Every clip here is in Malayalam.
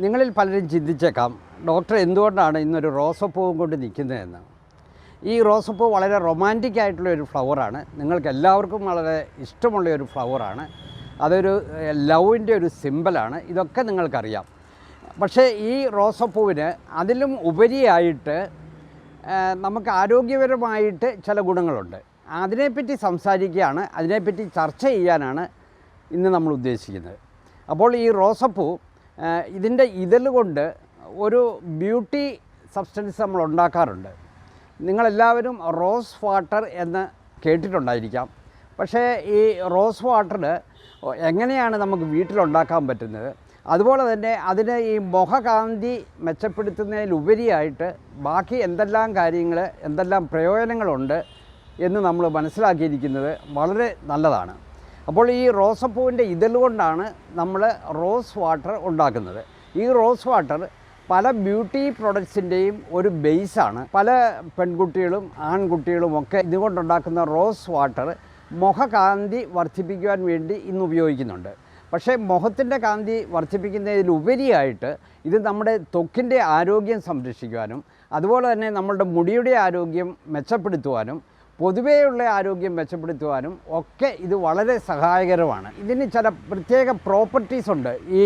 നിങ്ങളിൽ പലരും ചിന്തിച്ചേക്കാം ഡോക്ടർ എന്തുകൊണ്ടാണ് ഇന്നൊരു റോസപ്പൂവും കൊണ്ട് നിൽക്കുന്നതെന്ന്. ഈ റോസപ്പൂ വളരെ റൊമാന്റിക് ആയിട്ടുള്ള ഒരു ഫ്ലവറാണ് നിങ്ങൾക്ക് എല്ലാവർക്കും വളരെ ഇഷ്ടമുള്ള ഒരു ഫ്ലവറാണ് അതൊരു ലവിന്റെ ഒരു സിമ്പലാണ് ഇതൊക്കെ നിങ്ങൾക്കറിയാം. പക്ഷേ ഈ റോസപ്പൂവിന് അതിലും ഉപരിയായിട്ട് നമുക്ക് ആരോഗ്യപരമായിട്ട് ചില ഗുണങ്ങളുണ്ട്. അതിനെപ്പറ്റി സംസാരിക്കുകയാണ്. അതിനെപ്പറ്റി ചർച്ച ചെയ്യാനാണ് ഇന്ന് നമ്മൾ ഉദ്ദേശിക്കുന്നത്. അപ്പോൾ ഈ റോസപ്പൂ ഇതിന്റെ ഇതൽ കൊണ്ട് ഒരു ബ്യൂട്ടി സബ്സ്റ്റൻസ് നമ്മൾ ഉണ്ടാക്കാറുണ്ട്. നിങ്ങളെല്ലാവരും റോസ് വാട്ടർ എന്ന് കേട്ടിട്ടുണ്ടായിരിക്കാം. പക്ഷേ ഈ റോസ് വാട്ടർ എങ്ങനെയാണ് നമുക്ക് വീട്ടിലുണ്ടാക്കാൻ പറ്റുന്നത്? അതുപോലെ തന്നെ അതിന് ഈ മുഖകാന്തി മെച്ചപ്പെടുത്തുന്നതിലുപരിയായിട്ട് ബാക്കി എന്തെല്ലാം കാര്യങ്ങൾ എന്തെല്ലാം പ്രയോജനങ്ങളുണ്ട് എന്ന് നമ്മൾ മനസ്സിലാക്കിയിരിക്കുന്നത് വളരെ നല്ലതാണ്. അപ്പോൾ ഈ റോസപ്പൂവിന്റെ ഇതൾ കൊണ്ടാണ് നമ്മൾ റോസ് വാട്ടർ ഉണ്ടാക്കുന്നത്. ഈ റോസ് വാട്ടർ പല ബ്യൂട്ടി പ്രൊഡക്ട്സിന്റെയും ഒരു ബേസാണ്. പല പെൺകുട്ടികളും ആൺകുട്ടികളും ഒക്കെ ഇതുകൊണ്ടുണ്ടാക്കുന്ന റോസ് വാട്ടർ മുഖകാന്തി വർദ്ധിപ്പിക്കുവാൻ വേണ്ടി ഇന്ന് ഉപയോഗിക്കുന്നുണ്ട്. പക്ഷേ മുഖത്തിന്റെ കാന്തി വർദ്ധിപ്പിക്കുന്നതിലുപരിയായിട്ട് ഇത് നമ്മുടെ തൊക്കിന്റെ ആരോഗ്യം സംരക്ഷിക്കുവാനും അതുപോലെ തന്നെ നമ്മളുടെ മുടിയുടെ ആരോഗ്യം മെച്ചപ്പെടുത്തുവാനും പൊതുവെയുള്ള ആരോഗ്യം മെച്ചപ്പെടുത്തുവാനും ഒക്കെ ഇത് വളരെ സഹായകരമാണ്. ഇതിന് ചില പ്രത്യേക പ്രോപ്പർട്ടീസ് ഉണ്ട് ഈ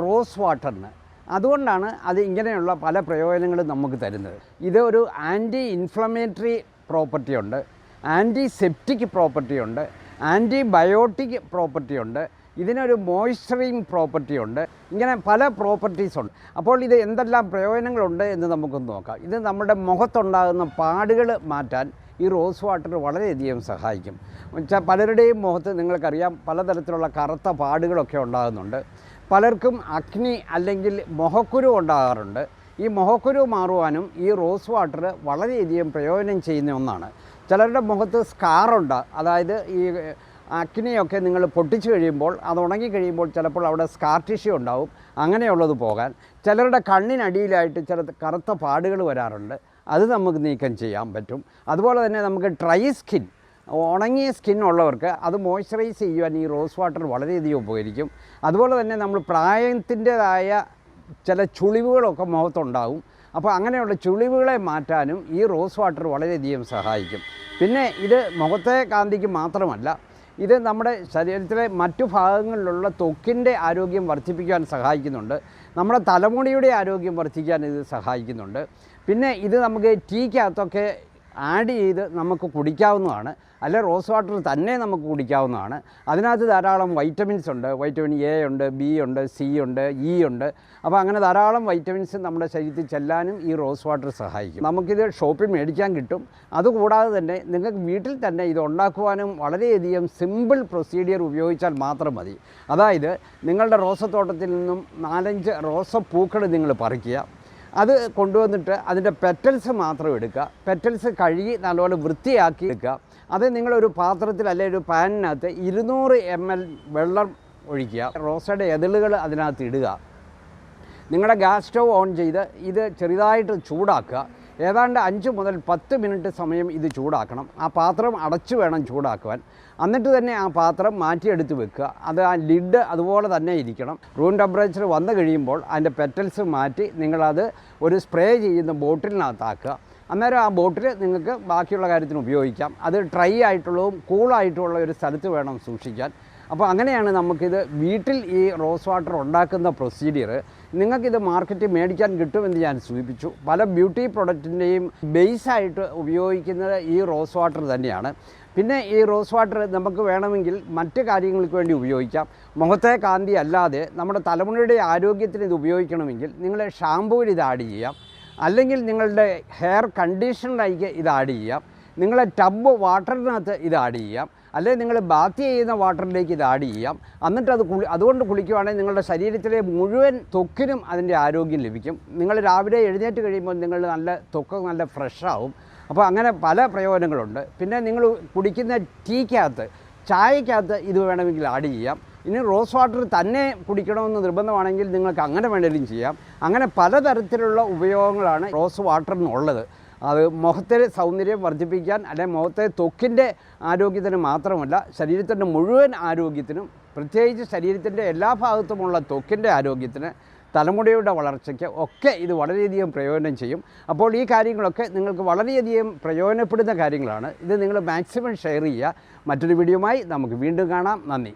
റോസ് വാട്ടറിന് അതുകൊണ്ടാണ് അത് ഇങ്ങനെയുള്ള പല പ്രയോജനങ്ങളും നമുക്ക് തരുന്നത്. ഇത് ഒരു ആന്റി ഇൻഫ്ലമേറ്ററി പ്രോപ്പർട്ടി ഉണ്ട്. ആന്റി സെപ്റ്റിക് പ്രോപ്പർട്ടി ഉണ്ട്. ആന്റിബയോട്ടിക് പ്രോപ്പർട്ടി ഉണ്ട്. ഇതിനൊരു മോയ്സ്ചറിങ് പ്രോപ്പർട്ടി ഉണ്ട്. ഇങ്ങനെ പല പ്രോപ്പർട്ടീസ് ഉണ്ട്. അപ്പോൾ ഇത് എന്തെല്ലാം പ്രയോജനങ്ങളുണ്ട് എന്ന് നമുക്കൊന്ന് നോക്കാം. ഇത് നമ്മുടെ മുഖത്തുണ്ടാകുന്ന പാടുകൾ മാറ്റാൻ ഈ റോസ് വാട്ടർ വളരെയധികം സഹായിക്കും. വെച്ചാൽ പലരുടെയും മുഖത്ത് നിങ്ങൾക്കറിയാം പലതരത്തിലുള്ള കറുത്ത പാടുകളൊക്കെ ഉണ്ടാകുന്നുണ്ട്. പലർക്കും അഗ്നി അല്ലെങ്കിൽ മുഖക്കുരു ഉണ്ടാകാറുണ്ട്. ഈ മുഖക്കുരു മാറുവാനും ഈ റോസ് വാട്ടർ വളരെയധികം പ്രയോജനം ചെയ്യുന്ന ഒന്നാണ്. ചിലരുടെ മുഖത്ത് സ്കാറുണ്ട്. അതായത് ഈ അഗ്നിയൊക്കെ നിങ്ങൾ പൊട്ടിച്ചു കഴിയുമ്പോൾ അത് ഉണങ്ങി കഴിയുമ്പോൾ ചിലപ്പോൾ അവിടെ സ്കാർ ടിഷ്യൂ ഉണ്ടാവും. അങ്ങനെയുള്ളത് പോകാൻ. ചിലരുടെ കണ്ണിനടിയിലായിട്ട് ചില കറുത്ത പാടുകൾ വരാറുണ്ട്. അത് നമുക്ക് നീക്കം ചെയ്യാൻ പറ്റും. അതുപോലെ തന്നെ നമുക്ക് ഡ്രൈ സ്കിൻ ഉണങ്ങിയ സ്കിൻ ഉള്ളവർക്ക് അത് മോയ്സ്ചറൈസ് ചെയ്യുവാൻ ഈ റോസ് വാട്ടർ വളരെയധികം ഉപകരിക്കും. അതുപോലെ തന്നെ നമ്മൾ പ്രായത്തിന്റെതായ ചില ചുളിവുകളൊക്കെ മുഖത്തുണ്ടാവും. അപ്പോൾ അങ്ങനെയുള്ള ചുളിവുകളെ മാറ്റാനും ഈ റോസ് വാട്ടർ വളരെയധികം സഹായിക്കും. പിന്നെ ഇത് മുഖത്തെ കാന്തിക്ക് മാത്രമല്ല ഇത് നമ്മുടെ ശരീരത്തിലെ മറ്റു ഭാഗങ്ങളിലുള്ള ത്വക്കിന്റെ ആരോഗ്യം വർദ്ധിപ്പിക്കാൻ സഹായിക്കുന്നുണ്ട്. നമ്മുടെ തലമുടിയുടെ ആരോഗ്യം വർദ്ധിക്കാൻ ഇത് സഹായിക്കുന്നുണ്ട്. പിന്നെ ഇത് നമുക്ക് ടീക്കകത്തൊക്കെ ആഡ് ചെയ്ത് നമുക്ക് കുടിക്കാവുന്നതാണ്. അല്ലെ റോസ് വാട്ടർ തന്നെ നമുക്ക് കുടിക്കാവുന്നതാണ്. അതിനകത്ത് ധാരാളം വൈറ്റമിൻസ് ഉണ്ട്. വൈറ്റമിൻ എ ഉണ്ട് ബി ഉണ്ട് സി ഉണ്ട് ഇ ഉണ്ട്. അപ്പോൾ അങ്ങനെ ധാരാളം വൈറ്റമിൻസ് നമ്മുടെ ശരീരത്തിൽ ചെല്ലാനും ഈ റോസ് വാട്ടർ സഹായിക്കും. നമുക്കിത് ഷോപ്പിൽ മേടിക്കാൻ കിട്ടും. അതുകൂടാതെ തന്നെ നിങ്ങൾക്ക് വീട്ടിൽ തന്നെ ഇത് ഉണ്ടാക്കുവാനും വളരെയധികം സിമ്പിൾ പ്രൊസീഡിയർ ഉപയോഗിച്ചാൽ മാത്രം മതി. അതായത് നിങ്ങളുടെ റോസത്തോട്ടത്തിൽ നിന്നും നാലഞ്ച് റോസപ്പൂക്കൾ നിങ്ങൾ പറിക്കുക. അത് കൊണ്ടുവന്നിട്ട് അതിന്റെ പെറ്റൽസ് മാത്രം എടുക്കുക. പെറ്റൽസ് കഴുകി നല്ലപോലെ വൃത്തിയാക്കി എടുക്കുക. അത് നിങ്ങളൊരു പാത്രത്തിൽ അല്ലെങ്കിൽ ഒരു പാനിനകത്ത് ഇരുന്നൂറ് എം എൽ വെള്ളം ഒഴിക്കുക. റോസയുടെ എതിളുകൾ അതിനകത്ത് ഇടുക. നിങ്ങളുടെ ഗ്യാസ് സ്റ്റൗ ഓൺ ചെയ്ത് ഇത് ചെറുതായിട്ട് ചൂടാക്കുക. ഏതാണ്ട് അഞ്ച് മുതൽ പത്ത് മിനിറ്റ് സമയം ഇത് ചൂടാക്കണം. ആ പാത്രം അടച്ചു വേണം ചൂടാക്കുവാൻ. എന്നിട്ട് തന്നെ ആ പാത്രം മാറ്റിയെടുത്ത് വെക്കുക. അത് ആ ലിഡ് അതുപോലെ തന്നെ ഇരിക്കണം. റൂം ടെമ്പറേച്ചർ വന്നു കഴിയുമ്പോൾ അതിന്റെ പെറ്റൽസ് മാറ്റി നിങ്ങളത് ഒരു സ്പ്രേ ചെയ്യുന്ന ബോട്ടിലിനകത്താക്കുക. അന്നേരം ആ ബോട്ടിൽ നിങ്ങൾക്ക് ബാക്കിയുള്ള കാര്യത്തിന് ഉപയോഗിക്കാം. അത് ഡ്രൈ ആയിട്ടുള്ളതും കൂളായിട്ടുള്ള ഒരു സ്ഥലത്ത് വേണം സൂക്ഷിക്കാൻ. അപ്പോൾ അങ്ങനെയാണ് നമുക്കിത് വീട്ടിൽ ഈ റോസ് വാട്ടർ ഉണ്ടാക്കുന്ന പ്രൊസീഡിയർ നിങ്ങൾക്കിത് മാർക്കറ്റിൽ മേടിക്കാൻ കിട്ടുമെന്ന് ഞാൻ സൂചിപ്പിച്ചു. പല ബ്യൂട്ടി പ്രൊഡക്റ്റിന്റെയും ബേസായിട്ട് ഉപയോഗിക്കുന്നത് ഈ റോസ് വാട്ടർ തന്നെയാണ്. പിന്നെ ഈ റോസ് വാട്ടർ നമുക്ക് വേണമെങ്കിൽ മറ്റ് കാര്യങ്ങൾക്ക് വേണ്ടി ഉപയോഗിക്കാം. മുഖത്തെ കാന്തി അല്ലാതെ നമ്മുടെ തലമുടിയുടെ ആരോഗ്യത്തിന് ഇത് ഉപയോഗിക്കണമെങ്കിൽ നിങ്ങൾ ഷാമ്പൂവിൽ ഇത് ആഡ് ചെയ്യാം. അല്ലെങ്കിൽ നിങ്ങളുടെ ഹെയർ കണ്ടീഷണറായിക്ക് ഇത് ആഡ് ചെയ്യാം. നിങ്ങളെ ടബ് വാട്ടറിനകത്ത് ഇത് ആഡ് ചെയ്യാം. അല്ലെങ്കിൽ നിങ്ങൾ ബാത്ത് ചെയ്യുന്ന വാട്ടറിലേക്ക് ഇത് ആഡ് ചെയ്യാം. എന്നിട്ട് അത് കുളി അതുകൊണ്ട് കുളിക്കുവാണെങ്കിൽ നിങ്ങളുടെ ശരീരത്തിലെ മുഴുവൻ ത്വക്കിനും അതിന്റെ ആരോഗ്യം ലഭിക്കും. നിങ്ങൾ രാവിലെ എഴുന്നേറ്റ് കഴിയുമ്പോൾ നിങ്ങൾ നല്ല ത്വക്ക് നല്ല ഫ്രഷാവും അപ്പോൾ അങ്ങനെ പല പ്രയോജനങ്ങളുണ്ട്. പിന്നെ നിങ്ങൾ കുടിക്കുന്ന ടീക്കകത്ത് ചായക്കകത്ത് ഇത് വേണമെങ്കിൽ ആഡ് ചെയ്യാം. ഇനി റോസ് വാട്ടർ തന്നെ കുടിക്കണമെന്ന് നിർബന്ധമാണെങ്കിൽ നിങ്ങൾക്ക് അങ്ങനെ വേണമെങ്കിലും ചെയ്യാം. അങ്ങനെ പലതരത്തിലുള്ള ഉപയോഗങ്ങളാണ് റോസ് വാട്ടറിനുള്ളത് അത് മുഖത്തെ സൗന്ദര്യം വർദ്ധിപ്പിക്കാൻ അല്ലെങ്കിൽ മുഖത്തെ ത്വക്കിന്റെ ആരോഗ്യത്തിന് മാത്രമല്ല ശരീരത്തിന്റെ മുഴുവൻ ആരോഗ്യത്തിനും പ്രത്യേകിച്ച് ശരീരത്തിന്റെ എല്ലാ ഭാഗത്തുമുള്ള ത്വക്കിന്റെ ആരോഗ്യത്തിന് തലമുടിയുടെ വളർച്ചയ്ക്ക് ഒക്കെ ഇത് വളരെയധികം പ്രയോജനം ചെയ്യും. അപ്പോൾ ഈ കാര്യങ്ങളൊക്കെ നിങ്ങൾക്ക് വളരെയധികം പ്രയോജനപ്പെടുന്ന കാര്യങ്ങളാണ്. ഇത് നിങ്ങൾ മാക്സിമം ഷെയർ ചെയ്യുക. മറ്റൊരു വീഡിയോയുമായി നമുക്ക് വീണ്ടും കാണാം. നന്ദി.